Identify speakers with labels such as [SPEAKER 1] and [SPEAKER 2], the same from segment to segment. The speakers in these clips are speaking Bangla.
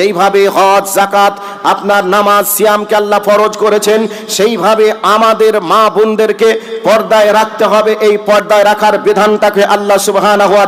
[SPEAKER 1] যেইভাবে হজ জাকাত আপনার নামাজ, সিয়ামকে আল্লাহ ফরজ করেছেন, সেইভাবে আমাদের মা বোনদেরকে পর্দায় রাখতে হবে। এই পর্দায় রাখার বিধানটাকে আল্লাহ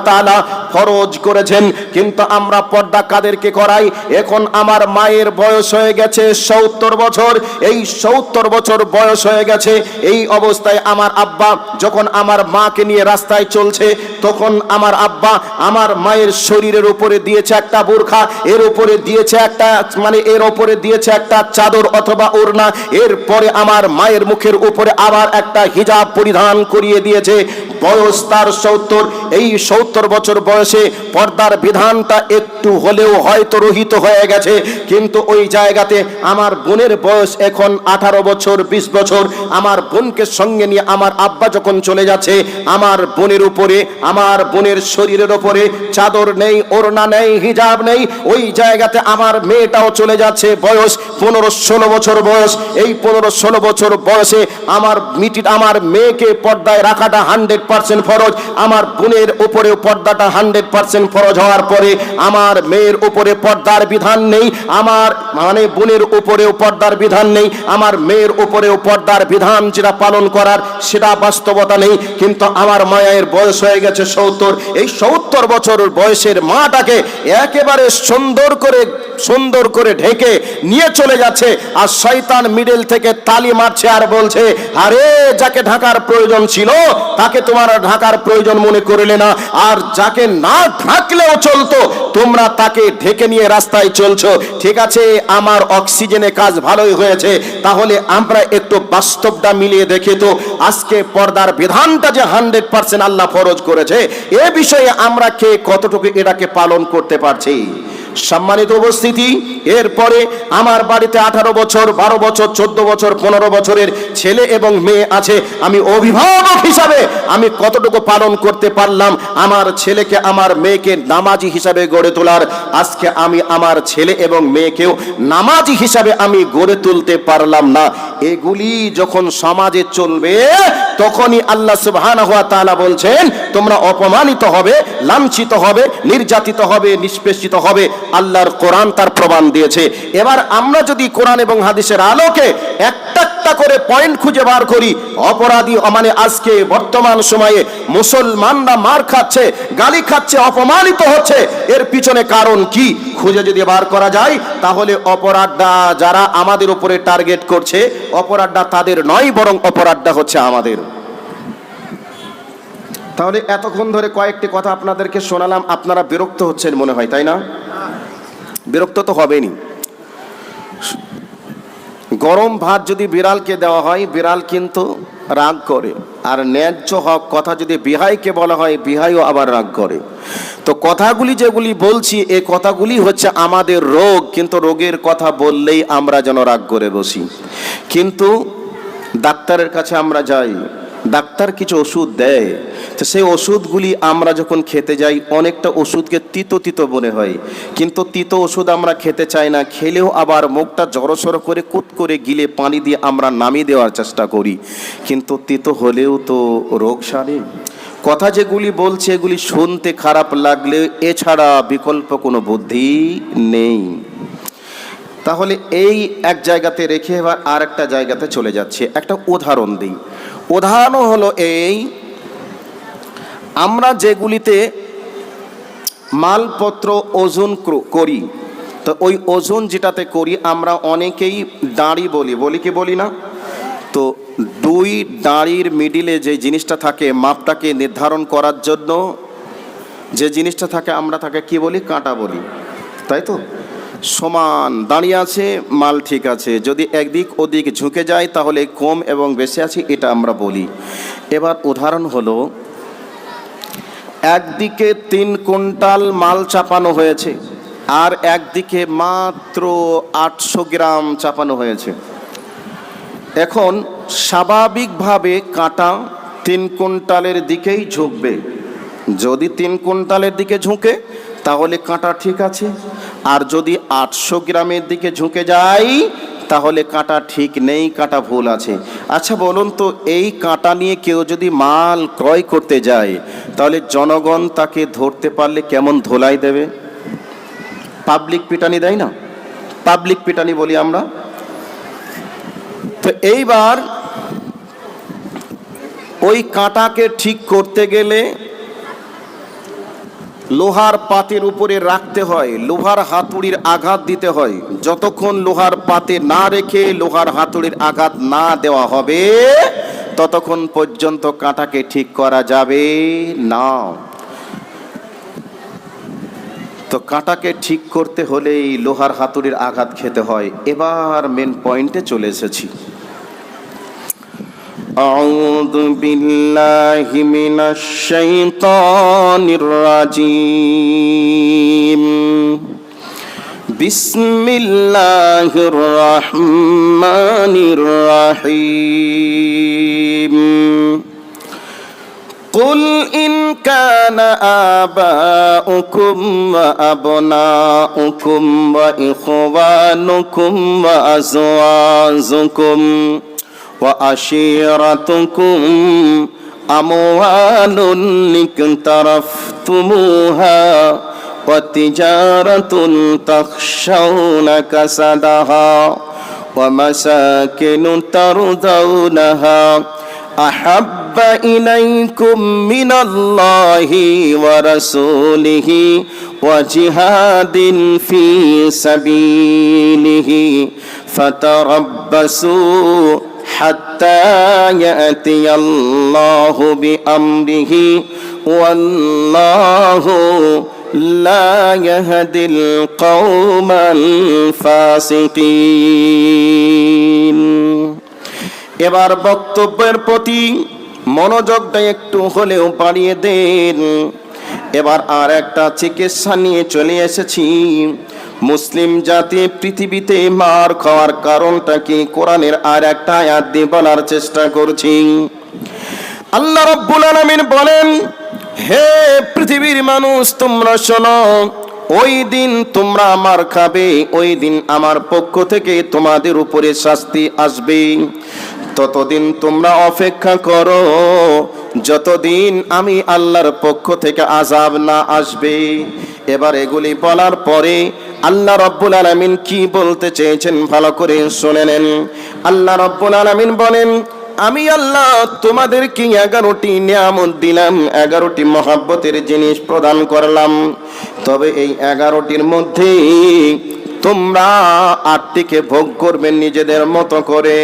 [SPEAKER 1] তাআলা ফরজ করেছেন। কিন্তু আমরা পর্দা কাদেরকে করাই? এখন আমার মায়ের বয়স হয়ে গেছে সত্তর বছর। এই সত্তর বছর বয়স হয়ে গেছে। এই অবস্থায় আমার আব্বা যখন আমার মাকে নিয়ে রাস্তায় চলছে, তখন আমার আব্বা আমার মায়ের শরীরের উপরে দিয়েছে একটা বোরখা, এর উপরে দিয়েছে একটা মানে এর উপরে দিয়েছে একটা চাদর অথবা ওড়না। এরপরে আমার মায়ের মুখের উপরে আবার একটা হিজাব পরিধান করিয়ে দিয়েছে। বয়স তার সত্তর, এই সত্তর বছর বয়সে পর্দার বিধানটা একটু হলেও হয়তো রহিত হয়ে গেছে। কিন্তু ওই জায়গাতে আমার বোনের বয়স এখন আঠারো বছর, বিশ বছর। আমার বোনকে সঙ্গে নিয়ে আমার আব্বা যখন চলে যাচ্ছে, আমার বোনের উপরে, আমার বোনের শরীরের উপরে চাদর নেই, ওড়না নেই, হিজাব নেই। ওই জায়গাতে আমার মেয়েটাও চলে যাচ্ছে বয়স পনেরো ষোলো বছর বয়স। এই পনেরো ষোলো বছর বয়সে আমার মিটি আমার মেয়েকে পর্দায় রাখাটা হান্ড্রেড পার্সেন্ট ফরজ, আমার বোনের উপরেও পর্দাটা হান্ড্রেড পার্সেন্ট ফরজ হওয়ার পরে আমার মেয়ের উপরে পর্দার বিধান নেই, আমার মানে বোনের উপরেও পর্দার বিধান নেই, আমার মেয়ের উপরেও পর্দার বিধান যেটা পালন করার সেটা বাস্তবতা নেই, কিন্তু আমার মায়ের বয়স হয়ে গেছে সত্তর, এই সত্তর বছর বয়সের মাটাকে একেবারে সুন্দর করে সুন্দর করে ঢেকে নিয়ে চলে যাচ্ছে, আর শয়তান মিডল থেকে তালি মারছে আর বলছে, আরে, যাকে ঢাকার প্রয়োজন ছিল, তাকে তোমার ঢাকার প্রয়োজন মনে করলে না। আর যাকে না ঢাকলেও চলতো, তোমরা তাকে ঢেকে নিয়ে রাস্তায় চলছো। ঠিক আছে, আমার অক্সিজেনে কাজ ভালোই হয়েছে, তাহলে আমরা একটু বাস্তবটা মিলিয়ে দেখি তো। আজকে পর্দার বিধানটা যে হান্ড্রেড পার্সেন্ট আল্লাহ ফরজ করেছে, এ বিষয়ে আমরা কে কতটুকু এটাকে পালন করতে পারছি? সম্মানিত উপস্থিতি, এরপরে আমার বাড়িতে আঠারো বছর, বারো বছর, চোদ্দ বছর, পনেরো বছরের ছেলে এবং মেয়ে আছে। আমি অভিভাবক হিসাবে আমি কতটুকু পালন করতে পারলাম? আমার ছেলেকে, আমার মেয়েকে নামাজি হিসাবে গড়ে তোলার। আজকে আমি আমার ছেলে এবং মেয়েকেও নামাজি হিসাবে আমি গড়ে তুলতে পারলাম না। এগুলি যখন সমাজে চলবে, তখনই আল্লাহ সুবহানাহু ওয়া তাআলা বলছেন, তোমরা অপমানিত হবে, লাঞ্ছিত হবে, নির্যাতিত হবে, নিষ্পেষিত হবে। আল্লাহর কোরআন তার প্রমাণ দিয়েছে। এবার আমরা যদি কোরআন এবং হাদিসের আলোকে একটা একটা করে পয়েন্ট খুঁজে বার করি, অপরাধী মানে আজকে বর্তমান সময়ে মুসলমানরা মার খাচ্ছে, গালি খাচ্ছে, অপমানিত হচ্ছে, এর পিছনে কারণ কি? খুঁজে যদি বার করা যায়, তাহলে অপরাধটা যারা আমাদের উপরে টার্গেট করছে, অপরাধটা তাদের নয়, বরং অপরাধটা হচ্ছে আমাদের। তাহলে এতক্ষণ ধরে কয়েকটি কথা আপনাদেরকে শোনালাম, আপনারা বিরক্ত হচ্ছেন মনে হয়, তাই না? বিরক্ত তো হবেনি গরম ভাত যদি বিড়ালকে দেওয়া হয়, বিড়াল কিন্তু রাগ করে। আর ন্যায্য হক কথা যদি বিহাইকে বলা হয়, বিহাইও আবার রাগ করে। তো কথাগুলি যেগুলি বলছি, এ কথাগুলি হচ্ছে আমাদের রোগ। কিন্তু রোগের কথা বললেই আমরা যেন রাগ করে বসি। কিন্তু ডাক্তারের কাছে আমরা যাই। ডাক্তার কিছু ওষুধ দেয়, তো সেই ওষুধগুলি আমরা যখন খেতে যাই, অনেকটা ওষুধকে তিতো তিতো মনে হয়। কিন্তু তিতো ওষুধ আমরা খেতে চাই না, খেলেও আবার মুখটা জড়সড় করে কুত করে গিলে পানি দিয়ে আমরা নামিয়ে দেওয়ার চেষ্টা করি। কিন্তু তিতো হলেও তো রোগ সারে। কথা যেগুলি বলছে, এগুলি শুনতে খারাপ লাগলে এছাড়া বিকল্প কোনো বুদ্ধি নেই। তাহলে এই এক জায়গাতে রেখে এবার আর একটা জায়গাতে চলে যাচ্ছে। একটা উদাহরণ দিই। উদাহরণ হলো এই, আমরা যেগুলিতে মালপত্র ওজন ক্র- করি, তো ওই ওজন যেটাতে করি আমরা অনেকেই দাঁড়ি বলি। বলি কি বলি না? তো দুই দাঁড়ির মিডিলে যে জিনিসটা থাকে মাপটাকে নির্ধারণ করার জন্য যে জিনিসটা থাকে আমরা তাকে কি বলি? কাঁটা বলি। তাই তো? সমান দাঁড়িয়ে আছে, মাল ঠিক আছে। যদি একদিক ওদিক ঝুঁকে যায়, তাহলে কম এবং বেশি আছে, এটা আমরা বলি। এবার উদাহরণ হলো, একদিকে তিন কুইন্টাল মাল চাপানো হয়েছে, আর একদিকে মাত্র আটশো গ্রাম চাপানো হয়েছে। এখন স্বাভাবিকভাবে কাঁটা তিন কুইন্টালের দিকেই ঝুঁকবে। যদি তিন কুইন্টালের দিকে ঝুঁকে তাহলে কাঁটা ঠিক আছে। আর যদি আটশো গ্রামের দিকে ঝুঁকে যায় তাহলে কাঁটা ঠিক নেই, কাঁটা ভুল আছে। আচ্ছা বলুন তো, এই কাঁটা নিয়ে কেউ যদি মাল ক্রয় করতে যায়, তাহলে জনগণ তাকে ধরতে পারলে কেমন ধোলাই দেবে? পাবলিক পিটানি দেয় না? পাবলিক পিটানি বলি আমরা। তো এইবার ওই কাঁটাকে ঠিক করতে গেলে লোহার পাতের উপরে রাখতে হয়, লোহার হাতুড়ির আঘাত দিতে হয়। যতক্ষণ লোহার পাতে না রেখে লোহার হাতুড়ির আঘাত না দেওয়া হবে, ততক্ষণ পর্যন্ত কাঁটাকে ঠিক করা যাবে না। তো কাঁটাকে ঠিক করতে হলেই লোহার হাতুড়ির আঘাত খেতে হয়। এবার মেন পয়েন্টে চলে এসেছি। أعوذ بالله من الشيطان الرجيم بسم الله الرحمن الرحيم قل إن كان آباؤكم وأبناؤكم وإخوانكم وأزواجكم وعشيرتكم أموال اقترفتموها وتجارة تخشون كسدها ومساكن ترضونها أحب إليكم من الله ورسوله وجهاد في سبيله فتربصوا حتى يأتي الله بأمره والله لا يهدي القوم الفاسقين এবার বক্তব্যের প্রতি মনোযোগটা একটু হলেও বাড়িয়ে দেন এবার আর একটা চিকিৎসা নিয়ে চলে এসেছি মুসলিম জাতি পৃথিবীতে মার খাওয়ার কারণটা কি? কোরআনের আর একটা আয়াত দিয়ে বলার চেষ্টা করছি। আল্লাহ রব্বুল আলামিন বলেন, হে পৃথিবীর মানুষ, তোমরা শোনো, ওই দিন তোমরা আমার খাবে, ওই দিন আমার পক্ষ থেকে তোমাদের উপরে শাস্তি আসবে। ততদিন তোমরা অপেক্ষা করো, যতদিন আমি আল্লাহর পক্ষ থেকে আজাব না আসবে। এবার এগুলি বলার পরে আল্লাহ রব্বুল আলামিন কি বলতে চেয়েছেন ভালো করে শুনে নেন। আল্লাহ রব্বুল আলামিন বলেন, আমি আল্লাহ তোমাদেরকে এগারোটি নিয়ামত দিলাম, এগারোটি মহাব্বতের জিনিস প্রদান করলাম। তবে এই এগারোটির মধ্যে তোমরা আটটিকে ভোগ করবে নিজেদের মতো করে,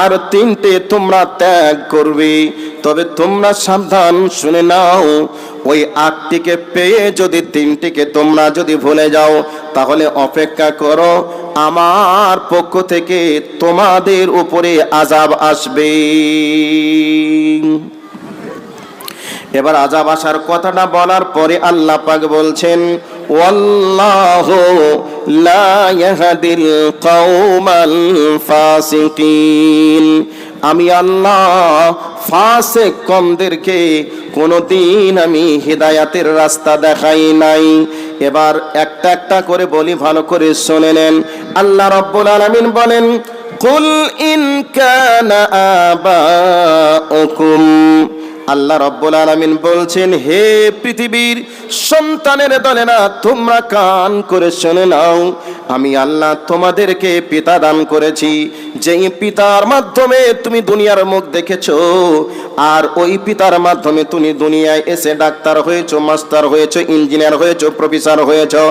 [SPEAKER 1] আর তিনটে তোমরা ত্যাগ করবে। তবে তোমরা সাবধান শুনে নাও ওই আটটিকে পেয়ে যদি তিনটিকে তোমরা যদি ভুলে যাও, তাহলে অপেক্ষা করো, আমার পক্ষ থেকে তোমাদের উপরে আজাব আসবে। এবার আজাব আসার কথাটা বলার পরে আল্লাহ পাক বলছেন ফাসিকিন। আমি আল্লাহ ফাসে কমদেরকে কোনোদিন আমি হিদায়াতের রাস্তা দেখাই নাই। এবার একটা একটা করে বলি, ভালো করে শুনে নেন। আল্লাহ রব্বুল আলমিন বলেন, কুল ইন কানা আবাউকুম। আল্লাহ রব্বুল আলামিন বলছেন, হে পৃথিবীর সন্তানের দলে না তোমরা কান করে শুনে নাও। আমি আল্লাহ তোমাদেরকে পিতা দান করেছি। যেই পিতার মাধ্যমে তুমি দুনিয়ার মুখ দেখেছ, আর ওই পিতার মাধ্যমে তুমি দুনিয়ায় এসে ডাক্তার হয়েছো, মাস্টার হয়েছো, ইঞ্জিনিয়ার হয়েছো, প্রফেসর হয়েছো,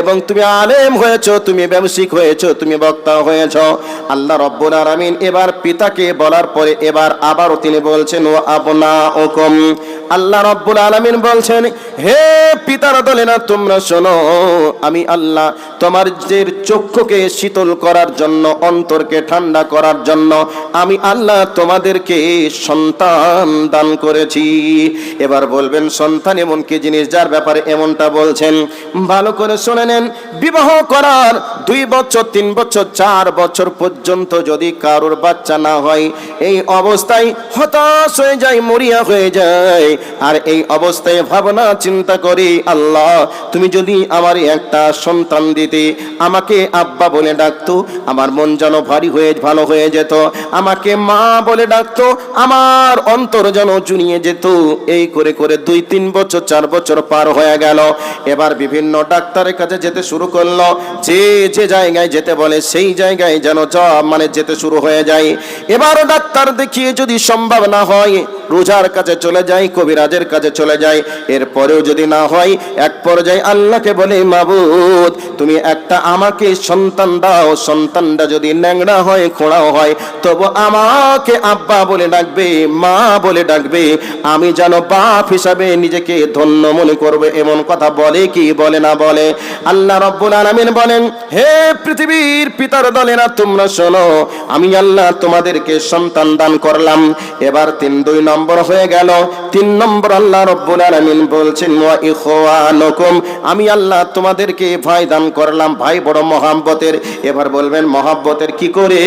[SPEAKER 1] এবং তুমি আলেম হয়েছো, তুমি ব্যবসায়িক হয়েছো, তুমি বক্তা হয়েছো। আল্লাহ রব্বুল আলামিন এবার পিতাকে বলার পরে এবার আবারও তিনি বলছেন, ও আপনা ওকম আল্লাহ রব্বুল আলামিন বলছেন, হে পিতার দলে না তোমরা শোনো, আমি আল্লাহ তোমার যে চক্ষুকে শীতল করার জন্য, অন্তরকে ঠান্ডা করার জন্য, আমি আল্লাহ তোমাদেরকে সন্তান দান করেছি। এবার বলবেন, সন্তান এমন কি জিনিস যার ব্যাপারে এমনটা বলছেন? ভালো করে শুনে নেন। বিবাহ করার দুই বছর, তিন বছর, চার বছর পর্যন্ত যদি কারোর বাচ্চা না হয়, এই অবস্থায় হতাশ হয়ে যায়, মরিয়া হয়ে যায়। আর এই অবস্থায় ভাবনা, চিন্তা করি, আল্লাহ, তুমি যদি আমার একটা সন্তান দিতে, আমাকে আব্বা বলে ডাকতো, আমার মন যেন ভারী হয়ে, ভালো হয়ে যেত, আমাকে মা বলে ডাকতো, আমার অন্তর যেন জুনিয়ে যেত। এই করে করে দুই, তিন বছর, চার বছর পার হয়ে গেল। এবার বিভিন্ন ডাক্তারের কাছে যেতে শুরু করল। যে যে জায়গায় যেতে বলে, সেই জায়গায় যেন জব মানে যেতে শুরু হয়ে যায়। এবারও ডাক্তার দেখিয়ে যদি সম্ভব না হয়, রোজার কাছে চলে যায় কবিরাজের কাছে চলে যায় এরপরেও যদি না হয়, এক পর্যায়ে আল্লাহকে বলে, মাবুদ, তুমি একটা আমাকে সন্তান দাও। সন্তানটা যদি ন্যাংরা হয়, খোঁড়াও হয়, তবু আমাকে আব্বা বলে ডাকবে, মা বলে ডাকবে। আমি যেন বাপ হিসাবে নিজেকে ধন্য মনে করবে। এমন কথা বলে কি বলে না বলে? আল্লাহ রব্বুল আলামিন বলেন, হে পৃথিবীর পিতার দলেরা, তোমরা শোনো, আমি আল্লাহ তোমাদেরকে সন্তান দান করলাম। এবার তিন, দুই নম্বর হয়ে গেল। তিন নম্বর আল্লাহ রব্বুল আলামিন বলছেন, ওয়া ইখওয়ানুকুম। আমি আল্লাহ তোমাদেরকে ভাই দান করলাম, ভাই বড় মহাব্বতের। এবার বলবেন, মহাব্বতের কি করে?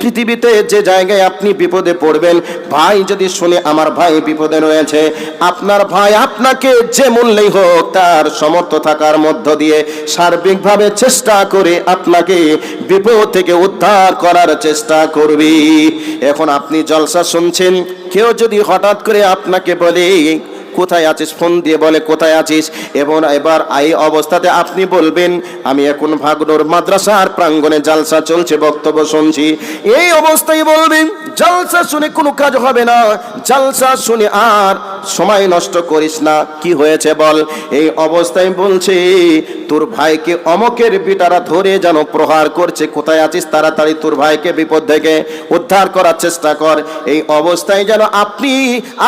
[SPEAKER 1] পৃথিবীতে যে জায়গায় আপনি বিপদে পড়বেন ভাই যদি শুনে আমার ভাই বিপদে রয়েছে, আপনার ভাই আপনাকে যে মূল্যেই হোক তার সমর্থ থাকার মধ্য দিয়ে সার্বিকভাবে চেষ্টা করে আপনাকে বিপদ থেকে উদ্ধার করার চেষ্টা করবি। এখন আপনি জলসা শুনছেন, কেউ যদি হঠাৎ করে আপনাকে বলে কোথায় আছিস? ফোন দিয়ে বলে, কোথায় আছিস? এবং এবার এই অবস্থাতে আপনি বলবেন, আমি এখন ভাগনোর মাদ্রাসার প্রাঙ্গণে জালসা চলছে, বক্তব্য শুনছি। এই অবস্থায় বলবেন, জালসা শুনে কোনো কাজ হবে না। জালসা শুনে আর সময় নষ্ট করিস না। কি হয়েছে বল? এই অবস্থায় বলছে, তোর ভাইকে অমকের বিটারা ধরে যেন প্রহার করছে। কোথায় আছিস? তাড়াতাড়ি তোর ভাইকে বিপদ থেকে উদ্ধার করার চেষ্টা কর। এই অবস্থায় যেন আপনি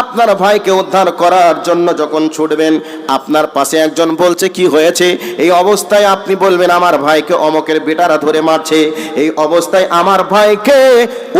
[SPEAKER 1] আপনার ভাইকে উদ্ধার করার জন্য যখন ছুটবেন, আপনার পাশে একজন বলছে, কি হয়েছে? এই অবস্থায় আপনি বলবেন, আমার ভাইকে অমকের বেটারা ধরে মারছে। এই অবস্থায় আমার ভাইকে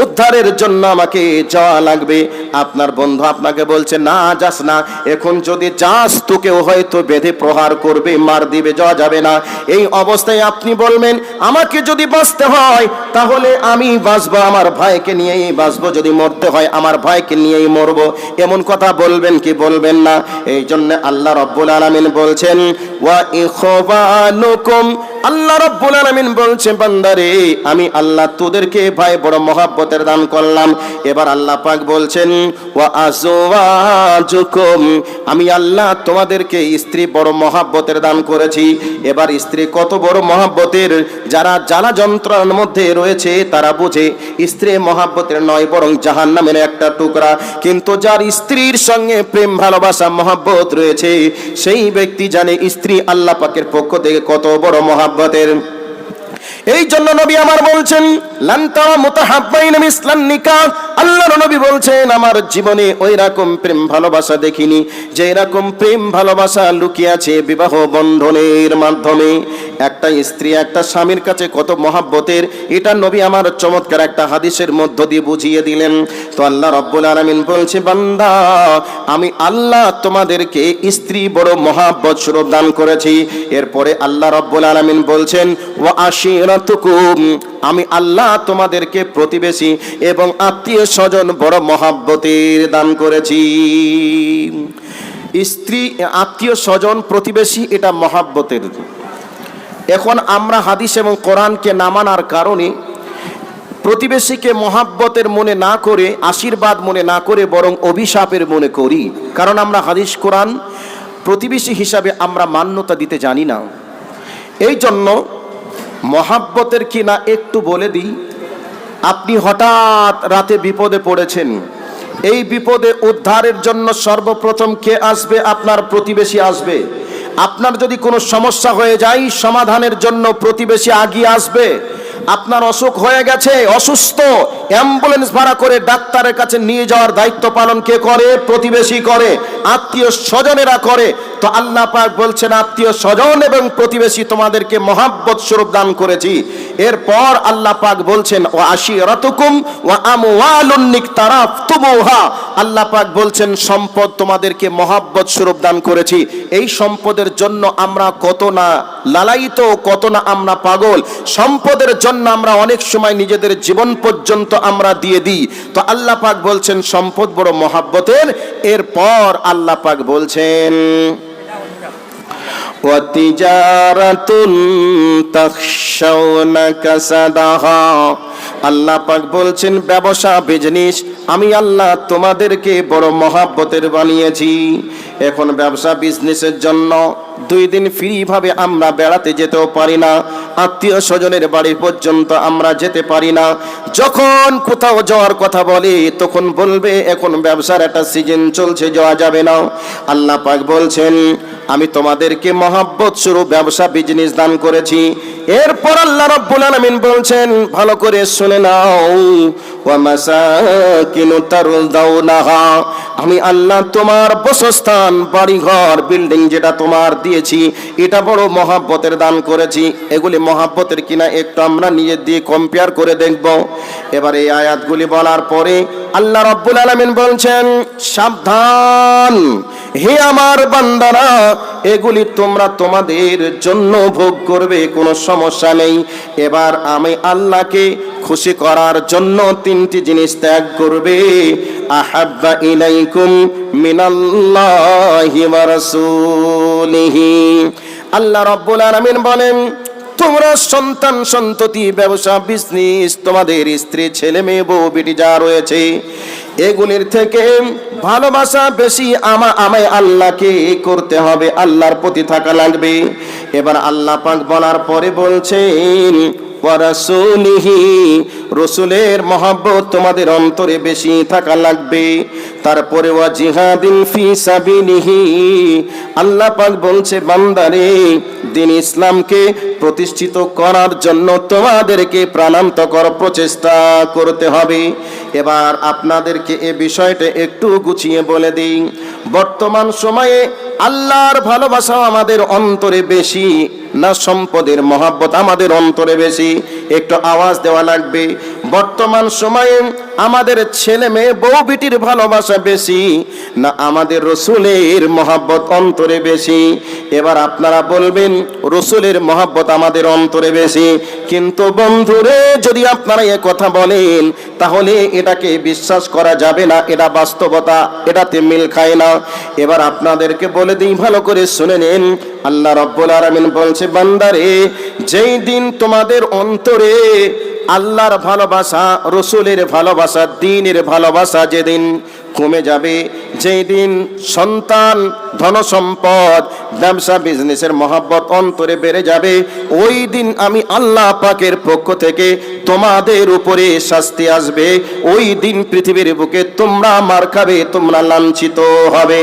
[SPEAKER 1] উদ্ধারের জন্য আমাকে যাওয়া লাগবে। আপনার বন্ধু আপনাকে বলছে, না, যাস না। এখন যদি যাস, তোকেও হয়তো বেঁধে প্রহার করবে, মার দিবে, যাওয়া যাবে না। এই অবস্থায় আপনি বলবেন, আমাকে যদি বাঁচতে হয়, তাহলে আমি বাঁচবো, আমার ভাইকে নিয়েই বাঁচবো। যদি মরতে হয়, আমার ভাইকে নিয়েই মরবো। এমন কথা বলবেন কি বলবেন না। এই জন্য আল্লাহ রব্বুল আলমিন বলছেন ওয়া ইখওয়ানুকুম আল্লাহ রব্বুল আলামিন বলছে, বান্দারে, আমি আল্লাহ তোদেরকে ভাই বড় মহাব্বতের দান করলাম। এবার আল্লাহ পাক বলছেন, ওয়া আজওয়াজুকুম, আমি আল্লাহ তোমাদেরকে স্ত্রী বড় মহাব্বতের দান করেছি। এবার স্ত্রী কত বড় মহাব্বতের, যারা জ্বালা যন্ত্রণার মধ্যে রয়েছে, তারা বুঝে স্ত্রী মহাব্বতের নয়, বরং জাহান্নামের একটা টুকরা। কিন্তু যার স্ত্রীর সঙ্গে প্রেম, ভালোবাসা, মহাব্বত রয়েছে, সেই ব্যক্তি জানে স্ত্রী আল্লাহ পাকের পক্ষ থেকে কত বড় মহাব্বতের এই জন্য নবী আমার বলছেন লান্তা মুতাহাব্বাইন মিসলান নিকাহ। আল্লাহর নবী বলছেন, আমার জীবনে ওই রকম প্রেম ভালোবাসা দেখিনি। যে এরকম প্রেম ভালোবাসা লুকিয়ে আছে বিবাহ বন্ধনের মাধ্যমে, একটা স্ত্রী একটা স্বামীর কাছে কত মহাব্বতের, এটা নবী আমার চমৎকার একটা হাদিসের মধ্য দিয়ে বুঝিয়ে দিলেন। তো আল্লাহ রব্বুল আলামিন বলছে, বান্দা, আমি আল্লাহ তোমাদেরকে স্ত্রী বড় মহাব্বত স্বরূপ দান করেছি। এরপরে আল্লাহ রব্বুল আলামিন বলছেন ও আমি আল্লাহ তোমাদেরকে প্রতিবেশী এবং আত্মীয় স্বজন বড় মহাব্বতের দান করেছি। স্ত্রী আত্মীয় স্বজন প্রতিবেশী, এটা মহাব্বতের। এখন আমরা হাদিস এবং কোরআনকে না মানার কারণে প্রতিবেশীকে মহাব্বতের মনে না করে, আশীর্বাদ মনে না করে বরং অভিশাপের মনে করি। কারণ আমরা হাদিস, কোরআন প্রতিবেশী হিসাবে আমরা মান্যতা দিতে জানি না। এই জন্য মহাব্বতের কি না একটু বলে দিই। আপনি হঠাৎ রাতে বিপদে পড়েছেন। এই বিপদে উদ্ধারের জন্য সর্বপ্রথম কে আসবে? আপনার প্রতিবেশী আসবে। আপনার যদি কোনো সমস্যা হয়ে যায়, সমাধানের জন্য প্রতিবেশী আগিয়ে আসবে। আপনার অসুখ হয়ে গেছে, অসুস্থ অ্যাম্বুলেন্স ভাড়া করে ডাক্তারের কাছে নিয়ে যাওয়ার দায়িত্ব পালন কে করে? প্রতিবেশী করে, আত্মীয় স্বজনেরা করে। তো আল্লাহ পাক বলছেন, আত্মীয় স্বজন এবং প্রতিবেশী তোমাদেরকে মহাব্বত স্বরূপ দান করেছি। এরপর আল্লাহ পাক বলছেন ও আশি রতুকুম ও আমওয়ালুন নিকতারাফতুমুহা। আল্লাহ পাক বলছেন, সম্পদ তোমাদেরকে মহাব্বত স্বরূপ দান করেছি। এই সম্পদের জন্য আমরা কত না লালায়িত, কত না আমরা পাগল। সম্পদের জন্য আমরা অনেক সময় নিজেদের জীবন পর্যন্ত আমরা দিয়ে দিই। তো আল্লাহ পাক বলছেন সম্পদ বড় মহাব্বতের। এরপর আল্লাহ পাক বলছেন وتجارة تخشون كسدها আল্লাহ পাক বলছেন ব্যবসা বিজনেস আমি আল্লাহ তোমাদেরকে বড় মহাব্বতের বানিয়েছি এখন ব্যবসা বিজনেসের জন্য দুই দিন ফ্রি ভাবে আমরা বেড়াতে যেতেও পারি না আত্মীয় স্বজনের বাড়ি পর্যন্ত আমরা যেতে পারি না যখন কোথাও যাওয়ার কথা বলে তখন বলবে এখন ব্যবসার একটা সিজন চলছে যাওয়া যাবে না আল্লাহ পাক বলছেন আমি তোমাদেরকে মহাব্বত শুরু ব্যবসা বিজনেস দান করেছি। এরপর আল্লাহ রব্বুল আলামিন বলছেন, ভালো করে শুনে নাও। আমি আল্লাহ তোমার বসস্থান, বাড়িঘর বিল্ডিং যেটা তোমার দিয়েছি, এটা বড় মহাব্বতের দান করেছি। এগুলি মহাব্বতের কিনা একটু আমরা নিজের দিয়ে কম্পেয়ার করে দেখব। এবার এই আয়াতগুলি বলার পরে আল্লাহ রব্বুল আলামিন বলছেন, সাবধান। হে আমার বান্দারা, এগুলি তোমরা তোমাদের জন্য ভোগ করবে, কোনো সমস্যা নেই। এবার আমি আল্লাহকে খুশি করার জন্য তিনটি জিনিস ত্যাগ করবে। আহাব্বা ইলাইকুম মিনাল্লাহি ওয়া রাসূলিহি। আল্লাহ রাব্বুল আলামিন বলেন, তোমরা সন্তান সন্ততি, ব্যবসা বিজনেস তোমাদের স্ত্রী, ছেলে, মেয়ে, বউ, বেটি যা রয়েছে এগুলির থেকে ভালোবাসা বেশি আমা আমায় আল্লাহকে করতে হবে। আল্লাহর প্রতি থাকা লাগবে। এবার আল্লাহ পাক বলার পরে বলছেন রসুলের মহাব্বত তোমাদের অন্তরে বেশি থাকা লাগবে। তারপরে ওয়া জিহাদিন ফি সাবিলিহি। আল্লাহ পাক বলছে, বান্দারে দিন ইসলামকে প্রতিষ্ঠিত করার জন্য তোমাদেরকে প্রাণান্তকর প্রচেষ্টা করতে হবে। এবার আপনাদেরকে এ বিষয়টা একটু গুছিয়ে বলে দিই। বর্তমান সময়ে আল্লাহর ভালোবাসা আমাদের অন্তরে বেশি। না সম্পদের মহাব্বত আমাদের অন্তরে বেশি? একটু আওয়াজ দেওয়া লাগবে। বর্তমান সময়ে আমাদের ছেলে মেয়ে বউ বিটির ভালোবাসা বেশি, না আমাদের রসুলের মহাব্বত অন্তরে বেশি? এবার আপনারা বলবেন, রসুলের মহাব্বত আমাদের অন্তরে বেশি। কিন্তু বন্ধুরে, যদি আপনারা এ কথা বলেন, তাহলে এটাকে বিশ্বাস করা যাবে না, এটা বাস্তবতা, এটাতে মিল খায় না। এবার আপনাদেরকে বলে দিই, ভালো করে শুনে নিন। আল্লাহ রব্বুল আলামিন বলছে, বান্দারে, যেই দিন তোমাদের অন্তরে আল্লাহর ভালোবাসা, রসুলের ভালোবাসা, দিনের ভালোবাসা যেদিন কমে যাবে, যেই দিন সন্তান ধন সম্পদ ব্যবসা, বিজনেসের মহাব্বত অন্তরে বেড়ে যাবে, ওই দিন আমি আল্লাহ পাকের পক্ষ থেকে তোমাদের উপরে শাস্তি আসবে, ওই দিন পৃথিবীর বুকে তোমরা মার খাবে, তোমরা লাঞ্ছিত হবে।